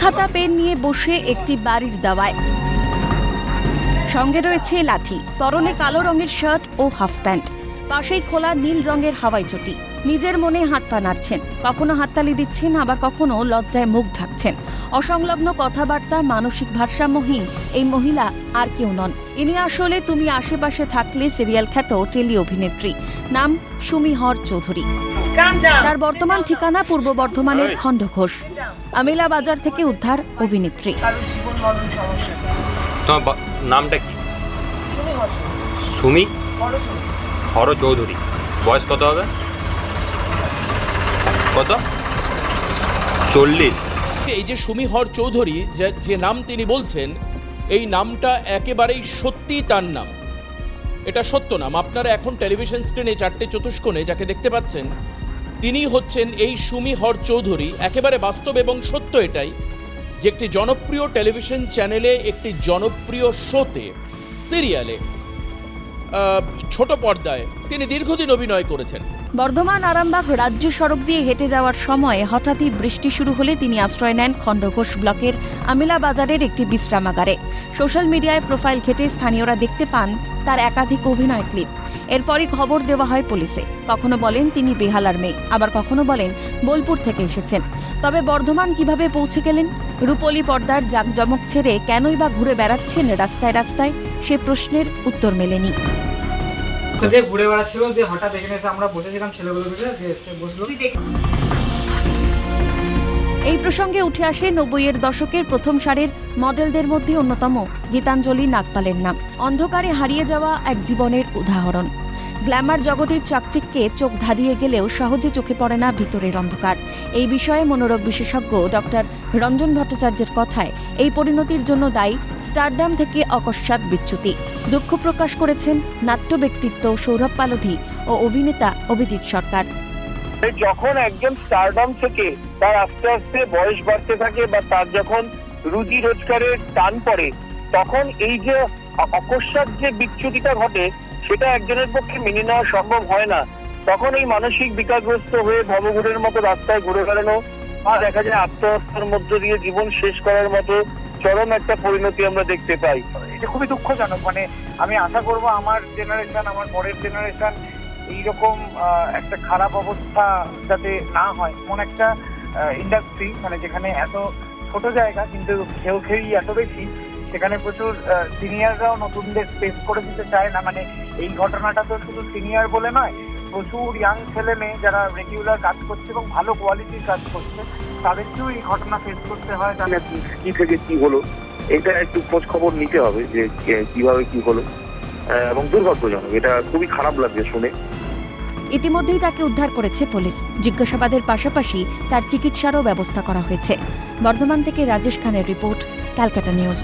খাতা, পেন নিয়ে বসে একটি বাড়ির দাওয়ায়। সঙ্গে রয়েছে লাঠি পরনে কালো রঙের শার্ট ও হাফ প্যান্ট। পাশেই খোলা নীল রঙের হাওয়াই চটি। নিজের মনে হাত পা নাড়ছেন কখনো হাততালি দিচ্ছেন আবার কখনো লজ্জায় মুখ ঢাকছেন। অসংলগ্ন কথাবার্তা মানসিক ভারসাম্যহীন এই মহিলা আর কেউ নন। ইনি আসলে তুমি আশেপাশে থাকলে সিরিয়াল খ্যাত টেলি অভিনেত্রী। নাম সুমি হর চৌধুরী তার বর্তমান ঠিকানা পূর্ব বর্ধমানের খণ্ডঘোষ। আমিলা বাজার থেকে উদ্ধার অভিনেত্রী। তোমার নামটা কি? সুমি? হর চৌধুরী। বয়স কত হবে? কত? চল্লিশ। এই যে সুমিহর চৌধুরী, যে নাম তিনি বলছেন, এই নামটা একেবারেই সত্যি তার নাম। এটা সত্য নাম। আপনারা এখন টেলিভিশন স্ক্রিনে চারটে চতুষ্কোণে যাকে দেখতে পাচ্ছেন, তিনি হচ্ছেন এই সুমিহর চৌধুরী। একেবারে বাস্তব এবং সত্য এটাই যে একটি জনপ্রিয় টেলিভিশন চ্যানেলে, একটি জনপ্রিয় শোতে, সিরিয়ালে ছোট পর্দায় তিনি দীর্ঘদিন অভিনয় করেছেন। বর্ধমান, আরামবাগ রাজ্য সড়ক দিয়ে হেঁটে যাওয়ার সময় হঠাৎই বৃষ্টি শুরু হলে তিনি আশ্রয় নেন খণ্ডঘোষ ব্লকের আমিলা বাজারের একটি বিশ্রামাগারে। সোশ্যাল মিডিয়ায় প্রোফাইল ঘেটে স্থানীয়রা দেখতে পান তার একাধিক অভিনয় ক্লিপ। এরপরই খবর দেওয়া হয় পুলিশে। কখনো বলেন তিনি বেহালার মেয়ে, আবার কখনো বলেন বোলপুর থেকে এসেছেন। তবে বর্ধমান কীভাবে পৌঁছে গেলেন? রূপলি পর্দার জাকজমক ছেড়ে কেনই বা ঘুরে বেড়াচ্ছেন রাস্তায় রাস্তায়? সে প্রশ্নের উত্তর মেলেনি। দিয়ে ঘুরে বেড়াচ্ছিল যে হঠাৎ এখানে এসে আমরা বসেছিলাম ছেলেগুলো মিলে যে এসে বসল। এই প্রসঙ্গে উঠে আসে নব্বইয়ের দশকের প্রথম সারির মডেলদের মধ্যে অন্যতম গীতাঞ্জলি নাগপালের নাম। অন্ধকারে হারিয়ে যাওয়া এক জীবনের উদাহরণ। গ্ল্যামার জগতের চাকচিককে চোখ ধাঁধিয়ে গেলেও সহজে চোখে পড়ে না ভিতরের অন্ধকার। এই বিষয়ে মনোরোগ বিশেষজ্ঞ ডক্টর রঞ্জন ভট্টাচার্যের কথায় এই পরিণতির জন্য দায়ী স্টারডাম থেকে অকস্মাৎ বিচ্যুতি। দুঃখ প্রকাশ করেছেন নাট্য ব্যক্তিত্ব সৌরভ পালোধি ও অভিনেতা অভিজিৎ সরকার। যখন একজন স্টারডম থেকে তার আস্তে আস্তে বয়স বাড়তে থাকে বা তার যখন রুজি রোজগারের টান পড়ে, তখন এই যে অ- অকস্মাৎ যে বিচ্যুতিটা ঘটে, সেটা একজনের পক্ষে মেনে নেওয়া সম্ভব হয় না। তখন এই মানসিক বিকারগ্রস্ত হয়ে ভবঘুরের মতো রাস্তায় ঘুরে বেড়ানো বা দেখা যায় আত্মহত্যার মধ্য দিয়ে জীবন শেষ করার মতো চরম একটা পরিণতি আমরা দেখতে পাই। এটা খুবই দুঃখজনক। মানে আমি আশা করব আমার জেনারেশন আমার পরের জেনারেশন এইরকম একটা খারাপ অবস্থা যাতে না হয়, এমন একটা ইন্ডাস্ট্রি মানে যেখানে এত ছোট জায়গা, কিন্তু খেউ খেয়েই এত বেশি, সেখানে প্রচুর সিনিয়ররাও নতুনদের স্পেস করে দিতে চায় না। মানে এই ঘটনাটা তো শুধু সিনিয়র বলে নয় প্রচুর ইয়াং ছেলে মেয়ে যারা রেগুলার কাজ করছে এবং ভালো কোয়ালিটির কাজ করছে তাদেরকেও এই ঘটনা ফেস করতে হয় তাহলে মানে কি থেকে কি হলো? এটা একটু খোঁজ খবর নিতে হবে যে কীভাবে কি হলো। এবং দুর্ভাগ্যজনক এটা খুবই খারাপ লাগছে শুনে। ইতিমধ্যেই তাকে উদ্ধার করেছে পুলিশ। জিজ্ঞাসাবাদের পাশাপাশি তার চিকিৎসারও ব্যবস্থা করা হয়েছে। বর্ধমান থেকে রাজেশ খানের রিপোর্ট ক্যালকাটা নিউজ।